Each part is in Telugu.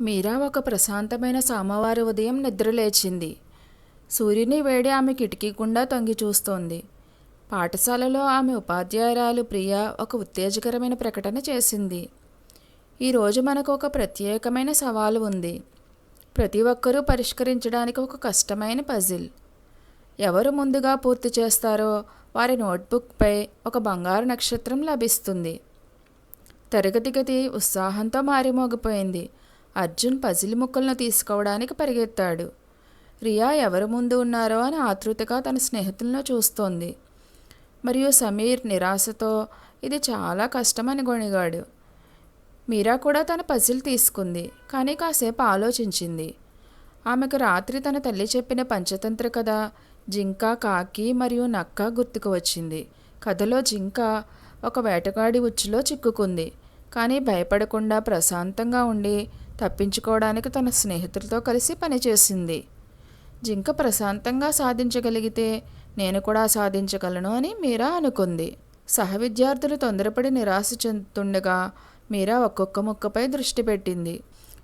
మీరా ఒక ప్రశాంతమైన సోమవారి ఉదయం నిద్రలేచింది. సూర్యుని వేడి ఆమె కిటికీ గుండా తొంగి చూస్తోంది. పాఠశాలలో ఆమె ఉపాధ్యాయురాలు ప్రియ ఒక ఉత్తేజకరమైన ప్రకటన చేసింది. ఈరోజు మనకు ఒక ప్రత్యేకమైన సవాలు ఉంది. ప్రతి ఒక్కరూ పరిష్కరించడానికి ఒక కష్టమైన పజిల్. ఎవరు ముందుగా పూర్తి చేస్తారో వారి నోట్బుక్పై ఒక బంగారు నక్షత్రం లభిస్తుంది. తరగతి గది ఉత్సాహంతో మారిమోగిపోయింది. అర్జున్ పజిల్ ముక్కలను తీసుకోవడానికి పరిగెత్తాడు. రియా ఎవరు ముందు ఉన్నారో అని ఆతృతగా తన స్నేహితులను చూస్తోంది. మరియు సమీర్ నిరాశతో ఇది చాలా కష్టమని గొణిగాడు. మీరా కూడా తన పజిల్ తీసుకుంది కానీ కాసేపు ఆలోచించింది. ఆమెకు రాత్రి తన తల్లి చెప్పిన పంచతంత్ర కథ జింక కాకి మరియు నక్క గుర్తుకు వచ్చింది. కథలో జింక ఒక వేటగాడి ఉచ్చులో చిక్కుకుంది కానీ భయపడకుండా ప్రశాంతంగా ఉండి తప్పించుకోవడానికి తన స్నేహితులతో కలిసి పనిచేసింది జింక ప్రశాంతంగా సాధించగలిగితే నేను కూడా సాధించగలను అని మీరా అనుకుంది. సహ విద్యార్థులు తొందరపడి నిరాశ చెందుతుండగా మీరా ఒక్కొక్క ముక్కపై దృష్టి పెట్టింది.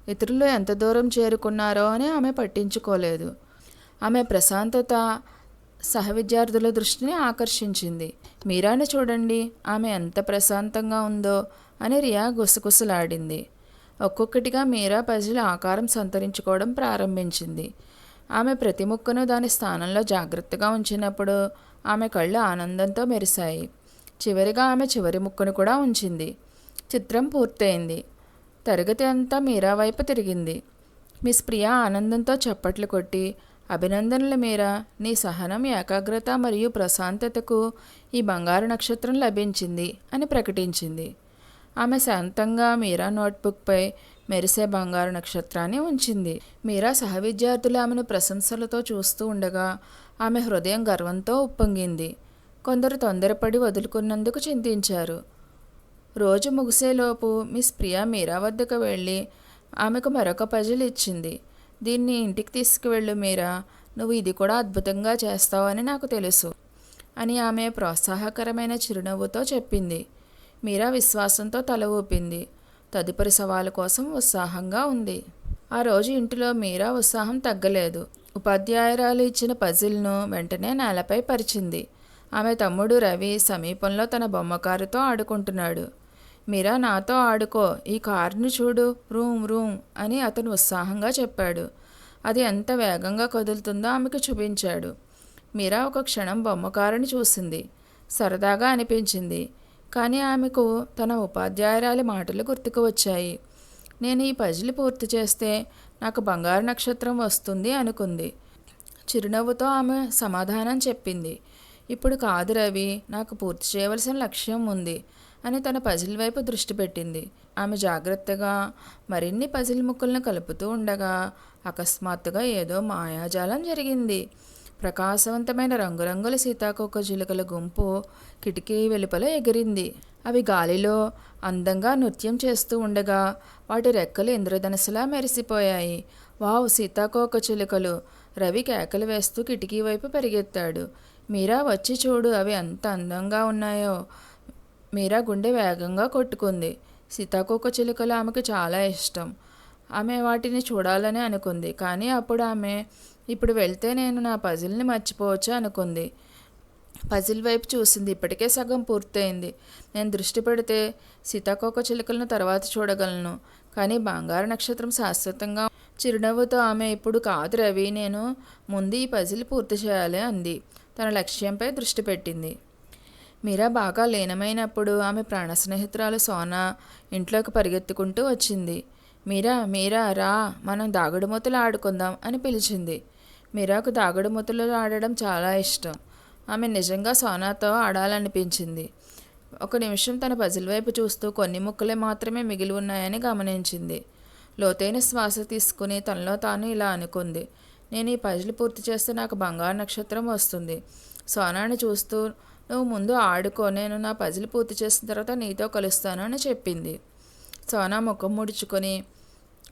ఇతరులు ఎంత దూరం చేరుకున్నారో అని ఆమె పట్టించుకోలేదు. ఆమె ప్రశాంతత సహ విద్యార్థుల దృష్టిని ఆకర్షించింది. మీరాని చూడండి ఆమె ఎంత ప్రశాంతంగా ఉందో అని రియా గుసగుసలాడింది. ఒక్కొక్కటిగా మీరా పజిల్ ఆకారం సంతరించుకోవడం ప్రారంభించింది. ఆమె ప్రతి ముక్కను దాని స్థానంలో జాగ్రత్తగా ఉంచినప్పుడు ఆమె కళ్ళు ఆనందంతో మెరిశాయి. చివరిగా ఆమె చివరి ముక్కను కూడా ఉంచింది. చిత్రం పూర్తయింది. తరగతి అంతా మీరా వైపు తిరిగింది. మిస్ ప్రియా ఆనందంతో చప్పట్లు కొట్టి అభినందనలు మీరా నీ సహనం ఏకాగ్రత మరియు ప్రశాంతతకు ఈ బంగారు నక్షత్రం లభించింది అని ప్రకటించింది. ఆమె శాంతంగా మీరా నోట్బుక్పై మెరిసే బంగారు నక్షత్రాన్ని ఉంచింది. మీరా సహ విద్యార్థులు ఆమెను ప్రశంసలతో చూస్తూ ఉండగా ఆమె హృదయం గర్వంతో ఉప్పొంగింది. కొందరు తొందరపడి వదులుకున్నందుకు చింతించారు. రోజు ముగిసేలోపు మిస్ ప్రియా మీరా వద్దకు వెళ్ళి ఆమెకు మరొక పజిల్ ఇచ్చింది. దీన్ని ఇంటికి తీసుకువెళ్ళు మీరా నువ్వు ఇది కూడా అద్భుతంగా చేస్తావని నాకు తెలుసు అని ఆమె ప్రోత్సాహకరమైన చిరునవ్వుతో చెప్పింది. మీరా విశ్వాసంతో తల ఊపింది. తదుపరి సవాలు కోసం ఉత్సాహంగా ఉంది. ఆ రోజు ఇంటిలో మీరా ఉత్సాహం తగ్గలేదు. ఉపాధ్యాయురాలు ఇచ్చిన పజిల్ను వెంటనే నేలపై పరిచింది. ఆమె తమ్ముడు రవి సమీపంలో తన బొమ్మకారుతో ఆడుకుంటున్నాడు. మీరా నాతో ఆడుకో. ఈ కారును చూడు. రూమ్ రూమ్ అని అతను ఉత్సాహంగా చెప్పాడు. అది ఎంత వేగంగా కదులుతుందో ఆమెకు చూపించాడు. మీరా ఒక క్షణం బొమ్మకారుని చూసింది. సరదాగా అనిపించింది. కానీ ఆమెకు తన ఉపాధ్యాయురాలి మాటలు గుర్తుకు వచ్చాయి. నేను ఈ పజిల్ పూర్తి చేస్తే నాకు బంగారు నక్షత్రం వస్తుంది అనుకుంది. చిరునవ్వుతో ఆమె సమాధానం చెప్పింది. ఇప్పుడు కాదు రవి నాకు పూర్తి చేయవలసిన లక్ష్యం ఉంది అని తన పజిల్ వైపు దృష్టి పెట్టింది. ఆమె జాగ్రత్తగా మరిన్ని పజిల్ ముక్కలను కలుపుతూ ఉండగా అకస్మాత్తుగా ఏదో మాయాజాలం జరిగింది. ప్రకాశవంతమైన రంగురంగుల సీతాకోక చిలుకల గుంపు కిటికీ వెలుపల ఎగిరింది. అవి గాలిలో అందంగా నృత్యం చేస్తూ ఉండగా వాటి రెక్కలు ఇంద్రధనసులా మెరిసిపోయాయి. వావ్ సీతాకోక చిలుకలు! రవి కేకలు వేస్తూ కిటికీ వైపు పరిగెత్తాడు. మీరా వచ్చి చూడు అవి ఎంత అందంగా ఉన్నాయో! మీరా గుండె వేగంగా కొట్టుకుంది. సీతాకోక చిలుకలు ఆమెకు చాలా ఇష్టం. ఆమె వాటిని చూడాలని అనుకుంది. కానీ అప్పుడు ఆమె ఇప్పుడు వెళ్తే నేను నా పజిల్ని మర్చిపోవచ్చు అనుకుంది. పజిల్ వైపు చూసింది. ఇప్పటికే సగం పూర్తయింది. నేను దృష్టి పెడితే సీతాకోక చిలుకలను తర్వాత చూడగలను. కానీ బంగారు నక్షత్రం శాశ్వతంగా చిరునవ్వుతో ఆమె ఇప్పుడు కాదు రవి నేను ముందు ఈ పజిల్ పూర్తి చేయాలి అంది. తన లక్ష్యంపై దృష్టి పెట్టింది. మీరా బాగా లీనమైనప్పుడు ఆమె ప్రాణ స్నేహితురాలు సోనా ఇంట్లోకి పరిగెత్తుకుంటూ వచ్చింది. మీరా మీరా రా మనం దాగుడుమూతలు ఆడుకుందాం అని పిలిచింది. మీరాకు తాగుడుమూతలు ఆడడం చాలా ఇష్టం. ఆమె నిజంగా సోనాతో ఆడాలనిపించింది. ఒక నిమిషం తన పజిల్ వైపు చూస్తూ కొన్ని ముక్కలే మాత్రమే మిగిలి ఉన్నాయని గమనించింది. లోతైన శ్వాస తీసుకుని తనలో తాను ఇలా అనుకుంది. నేను ఈ పజిల్ పూర్తి చేస్తే నాకు బంగారు నక్షత్రం వస్తుంది. సోనాని చూస్తూ నువ్వు ముందు ఆడుకో. నేను నా పజిల్ పూర్తి చేసిన తర్వాత నీతో కలుస్తాను అని చెప్పింది. సోనా ముఖం ముడుచుకొని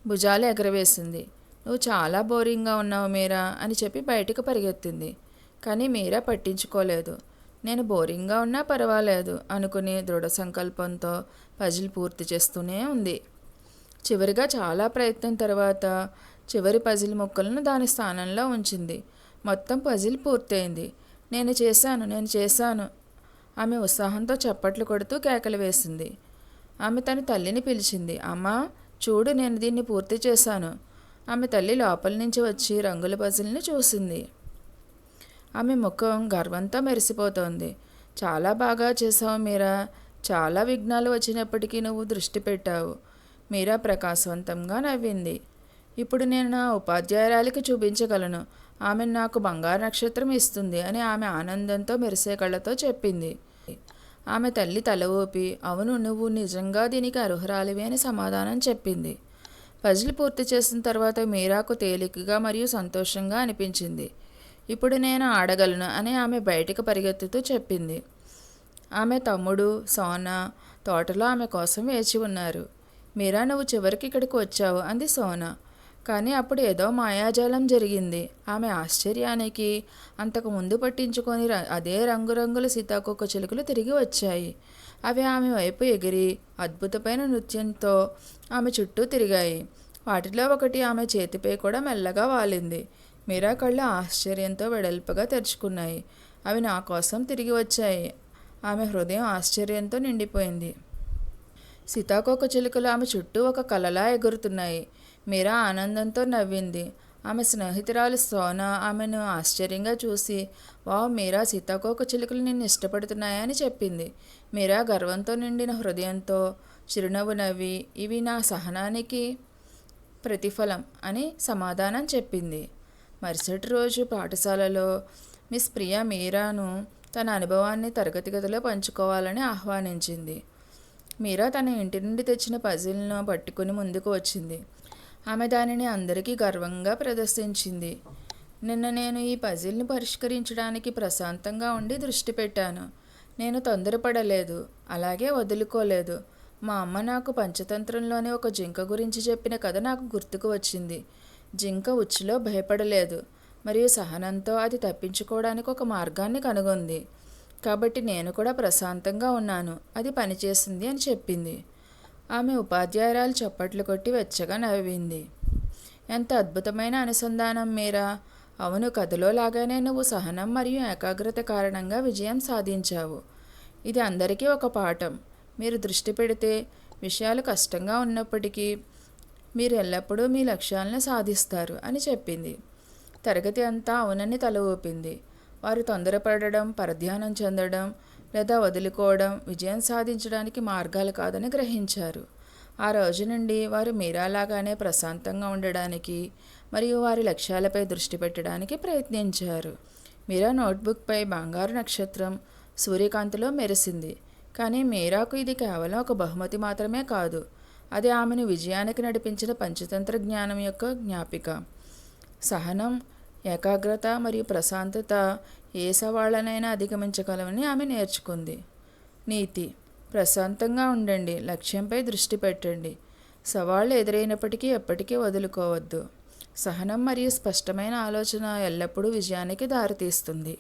భుజాలు ఎగరవేసింది. నువ్వు చాలా బోరింగ్గా ఉన్నావు మీరా అని చెప్పి బయటకు పరిగెత్తింది. కానీ మీరా పట్టించుకోలేదు. నేను బోరింగ్గా ఉన్నా పర్వాలేదు అనుకుని దృఢ సంకల్పంతో పజిల్ పూర్తి చేస్తూనే ఉంది. చివరిగా చాలా ప్రయత్నం తర్వాత చివరి పజిల్ ముక్కలను దాని స్థానంలో ఉంచింది. మొత్తం పజిల్ పూర్తయింది. నేను చేశాను నేను చేశాను. ఆమె ఉత్సాహంతో చప్పట్లు కొడుతూ కేకలు వేసింది. ఆమె తన తల్లిని పిలిచింది. అమ్మా చూడు నేను దీన్ని పూర్తి చేశాను. ఆమె తల్లి లోపల నుంచి వచ్చి రంగుల పజిల్ని చూసింది. ఆమె ముఖం గర్వంతో మెరిసిపోతోంది. చాలా బాగా చేసావు మీరా. చాలా విఘ్నాలు వచ్చినప్పటికీ నువ్వు దృష్టి పెట్టావు. మీరా ప్రకాశవంతంగా నవ్వింది. ఇప్పుడు నేను నా ఉపాధ్యాయురాలికి చూపించగలను. ఆమె నాకు బంగారు నక్షత్రం ఇస్తుంది అని ఆమె ఆనందంతో మెరిసే కళ్ళతో చెప్పింది. ఆమె తల్లి తల ఊపి అవును నువ్వు నిజంగా దీనికి అర్హురాలివి అని సమాధానం చెప్పింది. పజిల్ పూర్తి చేసిన తర్వాత మీరాకు తేలికగా మరియు సంతోషంగా అనిపించింది. ఇప్పుడు నేను ఆడగలను అని ఆమె బయటకు పరిగెత్తుతూ చెప్పింది. ఆమె తమ్ముడు సోనా తోటలో ఆమె కోసం వేచి ఉన్నారు. మీరా నువ్వు చివరికి ఇక్కడికి వచ్చావు అంది సోనా. కానీ అప్పుడు ఏదో మాయాజాలం జరిగింది. ఆమె ఆశ్చర్యానికి అంతకు ముందు పట్టించుకొని అదే రంగురంగుల సీతాకోక చిలుకలు తిరిగి వచ్చాయి. అవి ఆమె వైపు ఎగిరి అద్భుతమైన నృత్యంతో ఆమె చుట్టూ తిరిగాయి. వాటిలో ఒకటి ఆమె చేతిపై కూడా మెల్లగా వాలింది. మీరా కళ్ళు ఆశ్చర్యంతో వెడల్పుగా తెరుచుకున్నాయి. అవి నా కోసం తిరిగి వచ్చాయి. ఆమె హృదయం ఆశ్చర్యంతో నిండిపోయింది. సీతాకోక చిలుకలు ఆమె చుట్టూ ఒక కలలా ఎగురుతున్నాయి. మీరా ఆనందంతో నవ్వింది. ఆమె స్నేహితురాలు సోనా ఆమెను ఆశ్చర్యంగా చూసి వావ్ మీరా సీతాకోక చిలుకలు నిన్ను ఇష్టపడుతున్నాయని చెప్పింది. మీరా గర్వంతో నిండిన హృదయంతో చిరునవ్వు నవ్వి ఇవి నా సహనానికి ప్రతిఫలం అని సమాధానం చెప్పింది. మరుసటి రోజు పాఠశాలలో మిస్ ప్రియా మీరాను తన అనుభవాన్ని తరగతి గదిలో పంచుకోవాలని ఆహ్వానించింది. మీరా తన ఇంటి నుండి తెచ్చిన పజిల్ను పట్టుకుని ముందుకు వచ్చింది. ఆమె దానిని అందరికీ గర్వంగా ప్రదర్శించింది. నిన్న నేను ఈ పజిల్ని పరిష్కరించడానికి ప్రశాంతంగా ఉండి దృష్టి పెట్టాను. నేను తొందరపడలేదు అలాగే వదులుకోలేదు. మా అమ్మ నాకు పంచతంత్రంలోని ఒక జింక గురించి చెప్పిన కథ నాకు గుర్తుకు వచ్చింది. జింక ఉచ్చులో భయపడలేదు మరియు సహనంతో అది తప్పించుకోవడానికి ఒక మార్గాన్ని కనుగొంది. కాబట్టి నేను కూడా ప్రశాంతంగా ఉన్నాను అది పనిచేసింది అని చెప్పింది. ఆమె ఉపాధ్యాయురాలు చప్పట్లు కొట్టి వెచ్చగా నవ్వింది. ఎంత అద్భుతమైన అనుసంధానం మీరా! అవును కథలో లాగానే నువ్వు సహనం మరియు ఏకాగ్రత కారణంగా విజయం సాధించావు. ఇది అందరికీ ఒక పాఠం. మీరు దృష్టి పెడితే విషయాలు కష్టంగా ఉన్నప్పటికీ మీరు ఎల్లప్పుడూ మీ లక్ష్యాలను సాధిస్తారు అని చెప్పింది. తరగతి అంతా అవునని తల ఊపింది. వారు తొందరపడడం పరధ్యానం చెందడం లేదా వదులుకోవడం విజయం సాధించడానికి మార్గాలు కాదని గ్రహించారు. ఆ రోజు నుండి వారు మీరాలాగానే ప్రశాంతంగా ఉండడానికి మరియు వారి లక్ష్యాలపై దృష్టి పెట్టడానికి ప్రయత్నించారు. మీరా నోట్బుక్పై బంగారు నక్షత్రం సూర్యకాంతిలో మెరిసింది. కానీ మీరాకు ఇది కేవలం ఒక బహుమతి మాత్రమే కాదు అది ఆమెను విజయానికి నడిపించిన పంచతంత్ర జ్ఞానం యొక్క జ్ఞాపిక. సహనం ఏకాగ్రత మరియు ప్రశాంతత ఏ సవాళ్ళనైనా అధిగమించగలవని ఆమె నేర్చుకుంది. నీతి ప్రశాంతంగా ఉండండి లక్ష్యంపై దృష్టి పెట్టండి. సవాళ్ళు ఎదురైనప్పటికీ ఎప్పటికీ వదులుకోవద్దు. సహనం మరియు స్పష్టమైన ఆలోచన ఎల్లప్పుడూ విజయానికి దారితీస్తుంది.